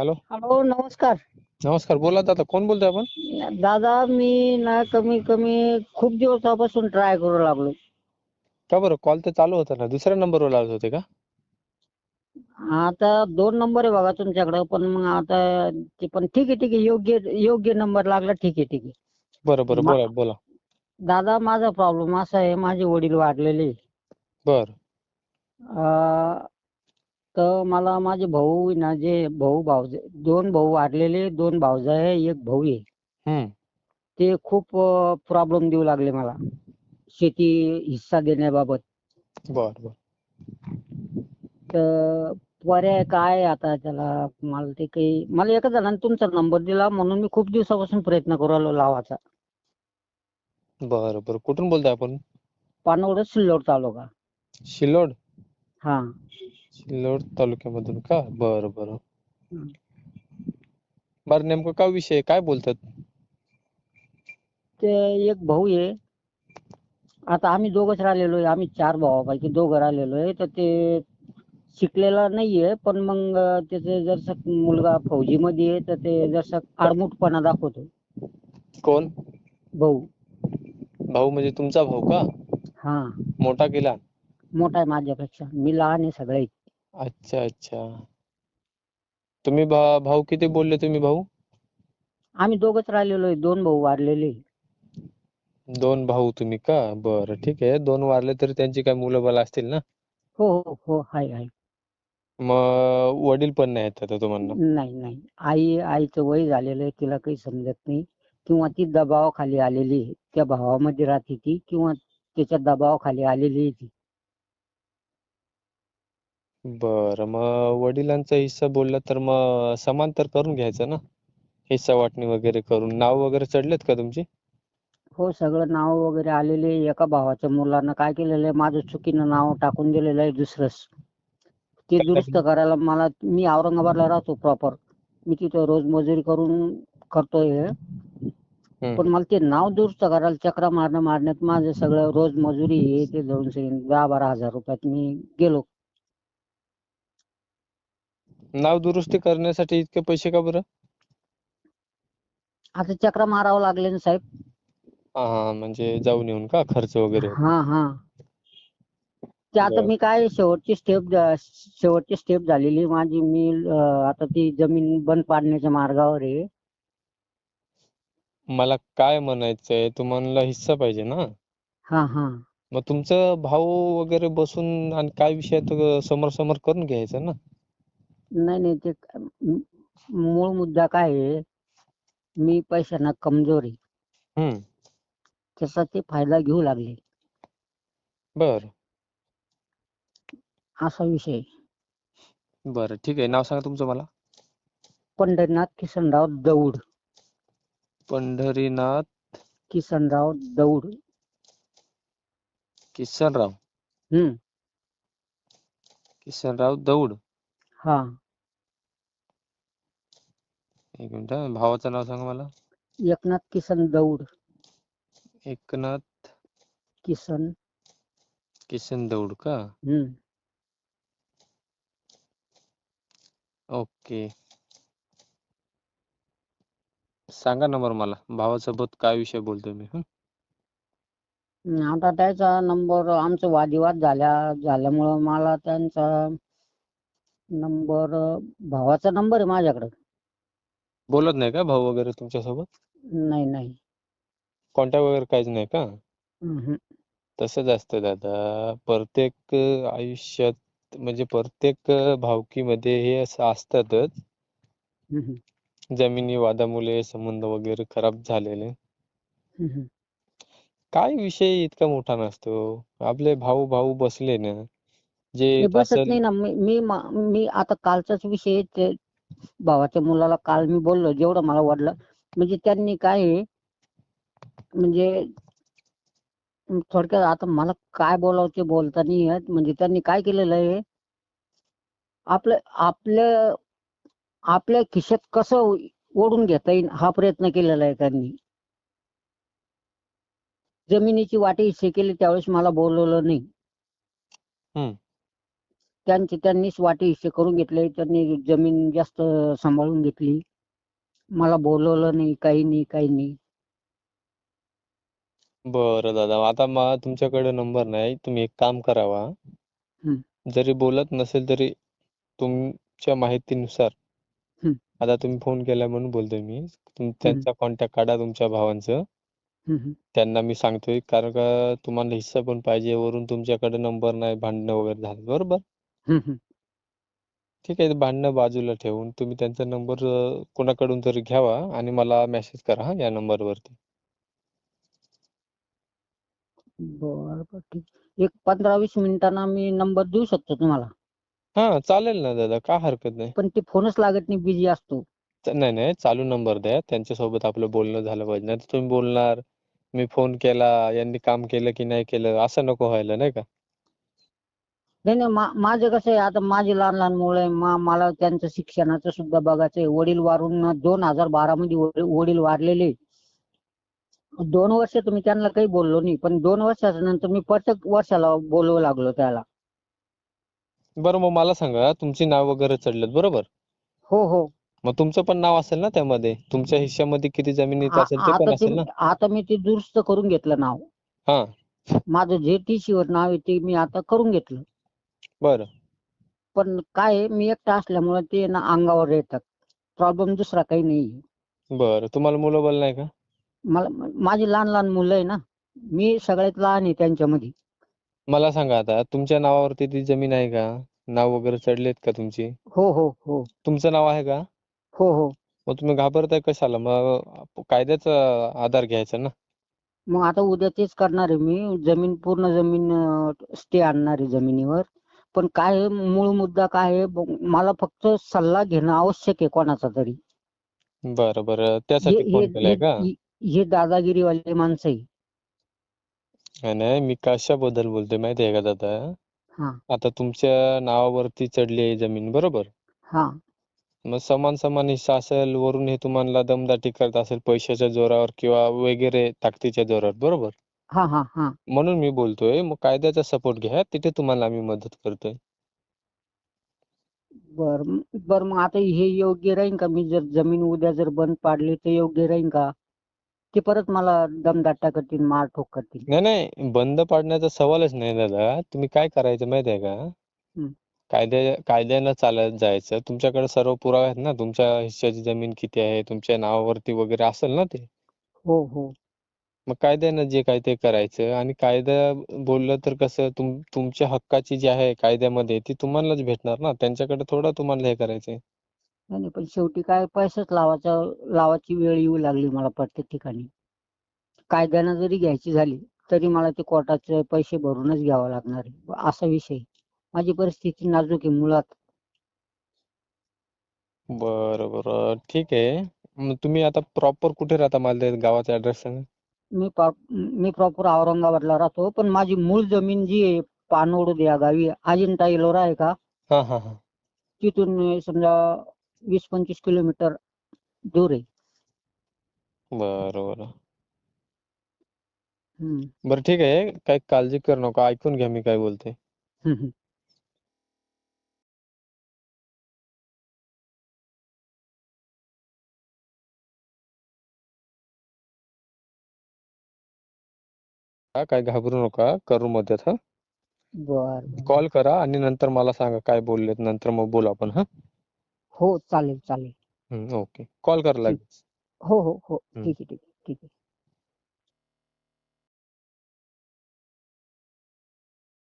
Hello. Hello नमस्कार. नमस्कार बोला दादा कोण बोलतोय आपण? दादा मी ना कमी कमी खूप दिवसापासून ट्राय करू लागलो. का बरं? कॉल तर चालू होता ना. दुसऱ्या नंबरवर लावत होते का? आता दोन नंबर आहे बघा तुमच्याकडे पण मग आता ते पण ठीक आहे ठीक आहे. योग्य योग्य नंबर लागला ठीक आहे ठीक आहे. बरं बरं. मा- बोला बोला. दादा माझा प्रॉब्लेम असा आहे माझे वडील वारलेले आहे. बर. अं, तर मला माझे भाऊ आहे ना जे भाऊ भावजे दोन भाऊ वारलेले दोन भावजा आहे एक भाऊ आहे. हम्म ते खूप प्रॉब्लेम देऊ लागले मला. शेती हिस्सा देण्याबाबत बर बर. तर पर्याय काय आता त्याला? मला ते काही मला एका जणांनी तुमचा नंबर दिला म्हणून मी खूप दिवसापासून प्रयत्न करू राहिलो लावायचा बर बर. कुठून बोलतोय आपण? पानवड सिल्लोड तालुका. शिल्लोड हा. सिल्लोड तालुक्यामधून का? बर बर. बर नेमकं काय विषय आहे? काय बोलतात? ते एक भाऊ आहे. आता आम्ही दोघच राहिलेलो आहे. आम्ही चार भावापैकी दोघं राहिलेलो आहे. तर ते शिकलेला नाहीये पण मग त्याचे जरसं मुलगा फौजीमध्ये आहे तर ते जरसं आडमुठपणा दाखवतो. कोण? भाऊ. भाऊ म्हणजे तुमचा भाऊ का? हा. मोठा की लहान मोठा आहे माझ्यापेक्षा. मी लहान आहे सगळे. अच्छा अच्छा. तुम्ही भा भाऊ किती बोलले तुम्ही भाऊ? आम्ही दोघच राहिलेलो आहे. दोन भाऊ वारलेले दोन भाऊ तुम्ही का? बरं ठीक आहे. दोन वारले तरी त्यांची काय मुलं बाळ असतील ना? हो हो हो. हाय हाय. मग वडील पण नाही आहेत आता तुम्हाला? नाही नाही. आई आईचं वय झालेलं आहे. तिला काही समजत नाही. किंवा ती दबावाखाली आलेली आहे. त्या भावामध्ये राहते ती. किंवा त्याच्या दबावाखाली आलेली आहे ती. बरं मग वडिलांचा हिस्सा बोलला तर मग समांतर करून घ्यायचं ना? हिस्सा वाटणी वगैरे करून. नाव वगैरे चढलेत का तुमची? हो सगळं नाव वगैरे आलेले आहे. एका भावाच्या मुलानं काय केलेलं आहे? माझं चुकीनं नाव टाकून दिलेलं आहे दुसरंच. ते दुरुस्त करायला मला मी औरंगाबादला राहतो प्रॉपर मी तिथं रोज मजुरी करून करतोय हे. पण मला ते नाव दुरुस्त करायला चक्रा मारणं मारण्यात माझं सगळं रोज मजुरी हे ते दोनशे दहा बारा हजार रुपयात मी गेलो. नाव दुरुस्ती करण्यासाठी इतके पैसे का बरं? आता चक्रा मारावं लागले ना साहेब. हा हा म्हणजे जाऊन येऊन का? खर्च वगैरे? हा हा. ते आता बरं. मी काय शेवटची स्टेप शेवटची स्टेप झालेली. माझी मी अं, आता ती जमीन बंद पाडण्याच्या मार्गावर आहे. मला काय म्हणायचंय? तुम्हाला हिस्सा पाहिजे ना? हा हा. मग तुमचं भाऊ वगैरे बसून आणि काय विषय समोर समोर करून घ्यायचं ना? नाही नाही ते मूळ मुद्दा काय आहे? मी पैशानं कमजोर हम्म. त्याचा ते फायदा घेऊ लागले. बर. असा विषय आहे. बरं ठीक आहे. नाव सांगा तुमचं मला. पंढरीनाथ किसनराव दौड. पंढरीनाथ किसनराव दौड. किसनराव. हम्म. किसनराव दौड. हा. एक मिनिट हा. भावाचं नाव सांगा मला. एकनाथ किसन दौड. एकनाथ किसन. किसन दौड का? हम्म. ओके. सांगा नंबर मला भावासोबत काय विषय बोलतोय मी हं? आता त्याचा नंबर आमचं वादिवाद झाल्या झाल्यामुळं मला त्यांचा नंबर भावाचा नंबर आहे माझ्याकडे. बोलत नाही का भाऊ वगैरे तुमच्यासोबत? नाही नाही. कॉन्टॅक्ट वगैरे काहीच नाही का? हम्म. तसंच असतं दादा. प्रत्येक आयुष्यात म्हणजे प्रत्येक भावकीमध्ये हे असं असतातच. हम्म. जमिनी वादामुळे संबंध वगैरे खराब झालेले. हम्म. काय विषय इतका मोठा नसतो. आपले भाऊ भाऊ बसले ना. जे हे बसत असेल नाही ना. मी मी मा- मी आता कालचाच विषय ते भावाच्या मुलाला काल मी बोललो जेवढं मला वाटलं म्हणजे त्यांनी काय आहे, म्हणजे थोडक्यात आता मला काय बोलावं ते बोलता नाही येत. म्हणजे त्यांनी काय केलेलं आहे आपलं आपल्या आपल्या खिशात कसं ओढून घेता येईल हा प्रयत्न केलेला आहे त्यांनी. जमिनीची वाटे हिस्से केले त्यावेळेस मला बोलवलं नाही. हम्म. त्यांचे त्यांनीच वाटे हिस्से करून घेतले त्यांनी जमीन जास्त सांभाळून घेतली. मला बोलवलं नाही काही नाही काही नाही. बरं दादा आता मा तुमच्याकडे नंबर नाही तुम्ही एक काम करावा. जरी बोलत नसेल तरी तुमच्या माहितीनुसार. हम्म. आता तुम्ही फोन केला म्हणून बोलतोय मी. तुम त्यांचा कॉन्टॅक्ट काढा तुमच्या भावांचं. हम्म, हम्म. त्यांना मी सांगतोय कारण का तुम्हाला हिस्सा पण पाहिजे वरून तुमच्याकडे नंबर नाही भांडणं वगैरे झालं बरोबर? ठीक आहे भांडणं बाजूला ठेवून तुम्ही त्यांचा नंबर कोणाकडून तरी घ्यावा आणि मला मेसेज करा हा या नंबरवरती. बरं बरं ठीक. एक पंधरा वीस मिनिटांना मी नंबर देऊ शकतो तुम्हाला? हा चालेल ना दादा काय हरकत नाही. पण ते फोनच लागत नाही बिझी असतो. नाही नाही चालू नंबर द्या त्यांच्यासोबत आपलं बोलणं झालं पाहिजे नाही तुम्ही बोलणार मी फोन केला यांनी काम केलं की नाही केलं असं नको व्हायला नाही का? नाही नाही मा- माझं कसं आहे आता माझी लहान लहान मुलं आहे मा मला त्यांचं शिक्षणाचं सुद्धा बघायचं आहे वडील वारून दोन हजार बारा मध्ये वडील वडील वारलेले. दोन वर्ष तुम्ही त्यांना काही बोललो नाही पण दोन वर्षाच्या नंतर मी प्रत्येक वर्षाला बोलवू लागलो त्याला. बरं मग मला सांगा तुमची नाव वगैरे चढलेत बरोबर? हो हो. मग तुमचं पण नाव असेल ना त्यामध्ये? तुमच्या हिश्श्यामध्ये किती जमिनीचं आ- असेल ते पण आता असेल ना? आता मी ते दुरुस्त करून घेतलं नाव. हा. माझं जे टी वर नाव आहे ते मी आता करून घेतलं. बरं. पण काय आहे, मी एकटा असल्यामुळे ते ना अंगावर येतात. प्रॉब्लेम दुसरा काही नाही बरं तुम्हाला मुलं बाळ नाही का? मला माझी लहान लहान मुलं आहे ना मी सगळ्यात लहान आहे त्यांच्यामध्ये. मला सांगा आता तुमच्या नावावरती ती जमीन आहे का? नाव वगैरे चढलेत का तुमची? हो हो हो. तुमचं नाव आहे का? हो हो. मग तुम्ही घाबरताय कशाला? मग कायद्याचा आधार घ्यायचा ना? मग आता उद्या तेच करणार आहे मी. जमीन पूर्ण जमीन स्टे आणणार आहे जमिनीवर. पण काय मूळ मुद्दा काय आहे? मला फक्त सल्ला घेणं आवश्यक आहे कोणाचा तरी. बरं बरं. हे त्यासाठी फोन हे केलाय का? दादागिरीवाले माणसं आहे. नाही मी कशाबद्दल बोलतोय माहिती आहे का दादा? आता तुमच्या नावावरती चढली आहे जमीन बरोबर? हा. मग समान समान हिस्सा असेल वरून हे तुम्हाला दमदाटी करत असेल पैशाच्या जोरावर किंवा वगैरे ताकदीच्या जोरावर बरोबर? हा हा हा. म्हणून मी बोलतोय मग कायद्याचा सपोर्ट घ्या तिथे तुम्हाला आम्ही मदत करतोय. बर बर मग आता हे योग्य राहील का? मी जर जमीन उद्या जर बंद पाडली तर योग्य राहील का? ते परत मला दमदाटा करतील मारठोक करतील? नाही नाही बंद पाडण्याचा सवालच नाही दादा. तुम्ही काय करायचं माहिती आहे का? कायद्या कायद्यानं चालत जायचं. तुमच्याकडे सर्व पुरावे आहेत ना? तुमच्या हिश्श्याची जमीन किती आहे? तुमच्या नावावरती वगैरे असेल ना ते? हो हो. मग कायद्यानं जे काय ते करायचं. आणि कायदा बोललं तर कसं तुम तुमच्या हक्काची जी आहे कायद्यामध्ये ती तुम्हालाच भेटणार ना. त्यांच्याकडे थोडं तुम्हाला हे करायचंय. नाही पण शेवटी काय पैसाच लावायचा लावायची वेळ येऊ लागली मला प्रत्येक ठिकाणी. कायद्यानं जरी घ्यायची झाली तरी मला ते कोर्टाचे पैसे भरूनच घ्यावं लागणार आहे. असा विषय. माझी परिस्थिती नाजूक आहे मुळात. बरं बरं. ठीक आहे. मग तुम्ही आता प्रॉपर कुठे राहता? मला त्या गावाचा ऍड्रेस सांगा. मी पा- मी प्रॉपर औरंगाबादला राहतो पण माझी मूळ जमीन जी आहे पानोड या गावी अजिंठा एलोरा आहे का? हा हा हा. तिथून समजा वीस पंचवीस किलोमीटर दूर आहे. बरं बरं. हम्म, बरं ठीक आहे. काही काळजी करू नका. ऐकून घ्या मी काय बोलते हम्म, हम्म. हा, काय घाबरू नका. करू मदत हा. बर. कॉल करा आणि नंतर मला सांगा काय बोललेत. नंतर मग बोलू आपण हा. हो चालेल चालेल. ओके. कॉल करा लगेच. हो हो हो. ठीक आहे ठीक आहे ठीक आहे.